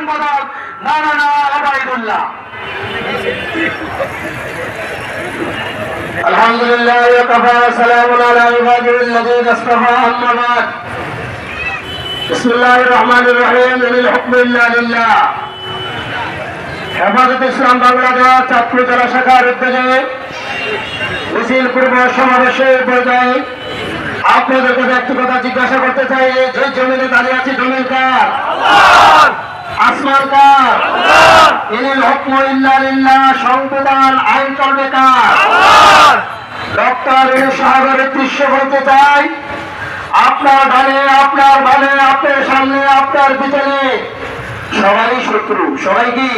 সম্পাদক মাওলানা ওবায়দুল্লাহ الحمد لله وكفى سلام على عباده الذين اصطفى اما بعد بسم الله الرحمن الرحيم ان الحكم الا لله হেফাজত ইসলাম বাংলাদেশ ছাত্র জেলা শাখার উদ্যোগে মিছিল পূর্ব সমাবেশে পর্যায়ে আপনাদের কাছে একটি কথা জিজ্ঞাসা করতে চাই যে জমিনে দাঁড়িয়ে আছে জমিন কার আসমান কার ইনিল হুকম ইল্লা লিল্লাহ সংবিধান আইন চলবে কার? ডক্টর সাহেবের দৃশ্য বলতে চাই আপনার ডানে আপনার বামে আপনার সামনে আপনার পিছনে। সবাই শত্রু সবাই কি?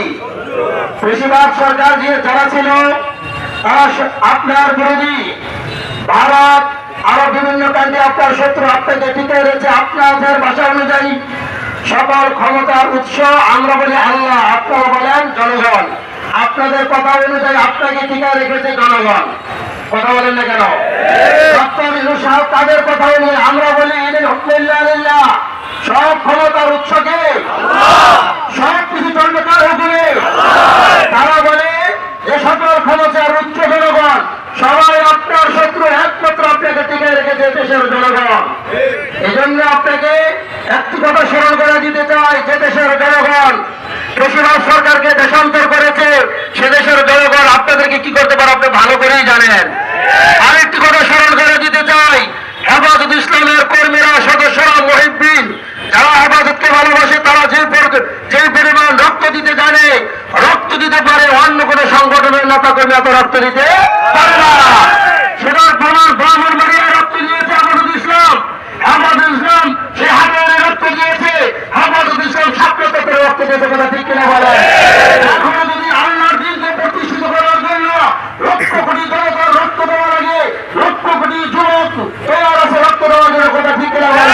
বেশিরভাগ সরকার যে যারা ছিল তারা আপনার বিরোধী। ভারত আরও বিভিন্ন কাণ্ডে আপনার শত্রু আপনাকে টিকে রয়েছে আপনাদের ভাষা অনুযায়ী সকল ক্ষমতার উৎস আমরা বলি আল্লাহ, আপনারা বলেন জনগণ। আপনাদের কথা অনুযায়ী আপনাকে টিকা রেখেছে জনগণ। কথা বলেন না কেন? তাদের কথা অনুযায়ী আমরা বলি। সব ক্ষমতার উৎসকে সব কিছু চলবে কার হুকুমে তারা বলে যে সকল ক্ষমতার উচ্চ জনগণ সবাই আপনার শত্রু একমাত্র আপনাকে টিকে রেখেছে দেশের এই আপনাকে একটি কথা স্মরণ করে দিতে চাই, যে দেশের জনগণ বেশিরভাগ সরকারকে দেশান্তর করেছে, সে দেশের জনগণ আপনাদেরকে কি করতে পারে আপনি ভালো করেই জানেন। আরেকটি কথা স্মরণ করে দিতে চাই, হেফাজত ইসলামের কর্মীরা, সদস্যরা, মহিদ্দিন, যারা হেফাজতকে ভালোবাসে, তারা যে যে পরিমাণ রক্ত দিতে জানে, রক্ত দিতে পারে, অন্য কোন সংগঠনের নেতা কর্মী এত রক্ত দিতে পারে না। সেটার প্রমাণ ব্রাহ্মণ বাড়িয়া রক্ত দিয়েছে হেফাজত ইসলাম হেফাজত ইসলাম সে হাজারে রক্ত দিয়েছে হেফাজত ইসলাম ছাত্র করে রক্ত দিয়েছে কথা ঠিক কিনা বলে এখনও যদি আল্লাহর দিনকে প্রতিষ্ঠিত করার জন্য লক্ষ কোটি জনতার রক্ত দেওয়া লাগে লক্ষ কোটি যুবক তৈরি আছে রক্ত দেওয়ার জন্য কথা ঠিক কিনা? বলে